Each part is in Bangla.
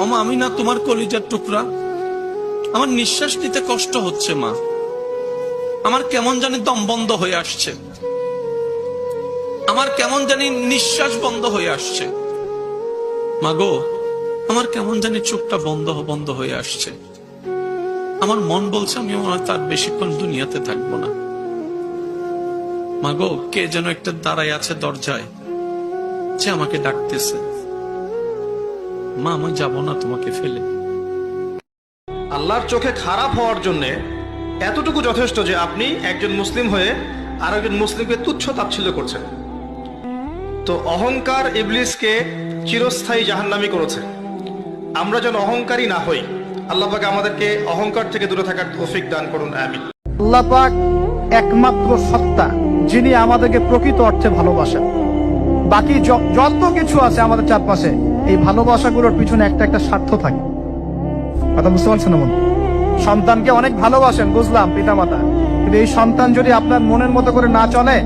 ওমা, আমি না তোমার কলিজার টুকরা। আমার নিঃশ্বাস নিতে কষ্ট হচ্ছে, মা। আমার কেমন জানি দম বন্ধ হয়ে আসছে। আমার কেমন জানি নিঃশ্বাস বন্ধ হয়ে আসছে। মাগো আমার কেমন জানি চোখটা বন্ধ বন্ধ হয়ে আসছে। আমার মন বলছে, আমি তার বেশিক্ষণ দুনিয়াতে থাকব না। মাগো কে যেন একটা দাঁড়ায় আছে দরজায়, যে আমাকে ডাকতেছে। মা আমি যাব না তোমাকে ফেলে। আল্লাহর চোখে খারাপ হওয়ার জন্য এতটুকু যথেষ্ট যে আপনি একজন মুসলিম হয়ে আর একজন মুসলিমকে তুচ্ছ তাচ্ছিল্য করছেন। তো অহংকার ইবলিসকে চিরস্থায়ী জাহান্নামি করেছে। আমরা যেন অহংকারী না হই। আল্লাহ পাক আমাদেরকে অহংকার থেকে দূরে থাকার তৌফিক দান করুন আমিন। আল্লাহ পাক একমাত্র সত্তা যিনি আমাদেরকে প্রকৃত অর্থে ভালোবাসেন। বাকি যত কিছু আছে আমাদের চারপাশে এই ভালোবাসাগুলোর পিছনে একটা একটা স্বার্থ থাকে। কথা বুঝতে পারছেন না সন্তানকে অনেক ভালোবাসেন, বুঝলাম, পিতামাতা। কিন্তু এই সন্তান যদি আপনার মনের মতো করে না চলে,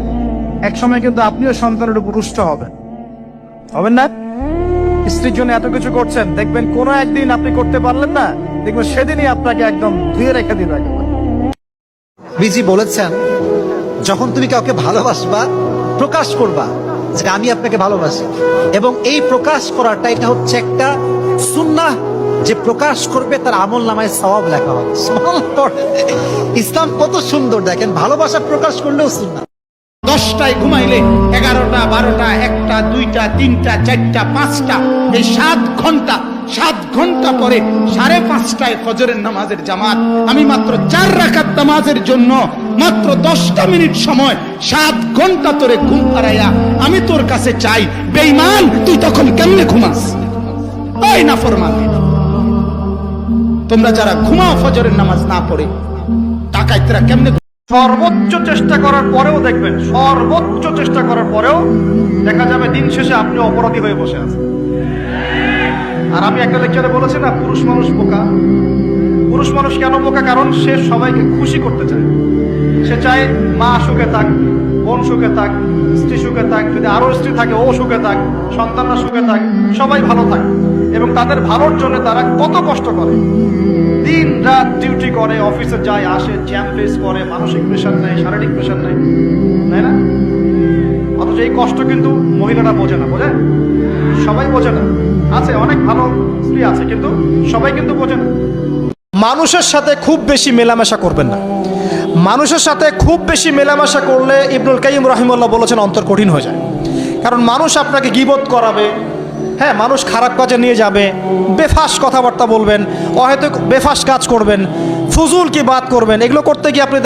একসময় কিন্তু আপনিও সন্তানের উপর রুষ্ট হবেন। হবেন না? স্ত্রীর জন্য এত কিছু করছেন, দেখবেন কোনো একদিন আপনি করতে পারলেন না, দেখবেন সেদিনই আপনাকে একদম ধুয়ে রেখে দিল বিজি বলেছেন, যখন তুমি কাউকে ভালোবাসবা, প্রকাশ করবা। যে আমি আপনাকে ভালোবাসি। এবং এই প্রকাশ করাটা, এটা হচ্ছে একটা সুন্নাহ যে প্রকাশ করবে তার আমল নামায় সওয়াব লেখা হবে। ইসলাম কত সুন্দর, দেখেন, ভালোবাসা প্রকাশ করলেও সুন্নাহ। দশটায় ঘুমাইলে এগারোটা, বারোটা, একটা, দুইটা, তিনটা, চারটা, পাঁচটা, এই সাত ঘণ্টা সাত ঘণ্টা পরে সাড়ে পাঁচটায় ফজরের নামাজের জামাত। আমি মাত্র চার রাখার নামাজের জন্য মাত্র দশটা মিনিট সময়, সাত ঘণ্টা তোরে ঘুম পাড়াইয়া আমি তোর কাছে চাই। বেইমান তুই তখন কেমনে ঘুমাস? ওই না ফরমান। তোমরা যারা ঘুমাও, ফজরের নামাজ না পড়ে টাকাইতরা কেমনে সর্বোচ্চ চেষ্টা করার পরেও দেখবেন, সর্বোচ্চ চেষ্টা করার পরেও দেখা যাবে দিন শেষে আপনি অপরাধী হয়ে বসে আছেন। আর আমি একটা লেকচারে বলেছি না, পুরুষ মানুষ বোকা। পুরুষ মানুষ কেন বোকা? কারণ সে সবাইকে খুশি করতে চায়। সে চায় মা সুখে থাক, বোন সুখে থাক, স্ত্রী সুখে থাক, যদি আরও স্ত্রী থাকে, ও সুখে থাক, সন্তানরা সুখে থাক, সবাই ভালো থাক। এবং তাদের ভালোর জন্য তারা কত কষ্ট করে। দিন রাত ডিউটি করে অফিসে যায়, আসে জ্যাম ফেস করে, মানসিক প্রেশার নেয়, শারীরিক প্রেশার নেয়। তাই না? অথচ এই কষ্ট কিন্তু মহিলারা বোঝে না বোঝে সবাই বোঝে না। আছে, অনেক ভালো স্ত্রী আছে, কিন্তু সবাই কিন্তু বোঝে না। মানুষের সাথে খুব বেশি মেলামেশা করবেন না। মানুষের সাথে খুব বেশি মেলামেশা করলে ইবনুল কাইম রহিমুল্লাহ বলেছেন অন্তর কঠিন হয়ে যায়। কারণ মানুষ আপনাকে গিবত করাবে হ্যাঁ মানুষ খারাপ কাজে নিয়ে যাবে, বেফাস কথাবার্তা বলবেন, অহেতুক বেফাস কাজ করবেন, ফুজুল কি বাদ করবেন, এগুলো করতে গিয়ে আপনি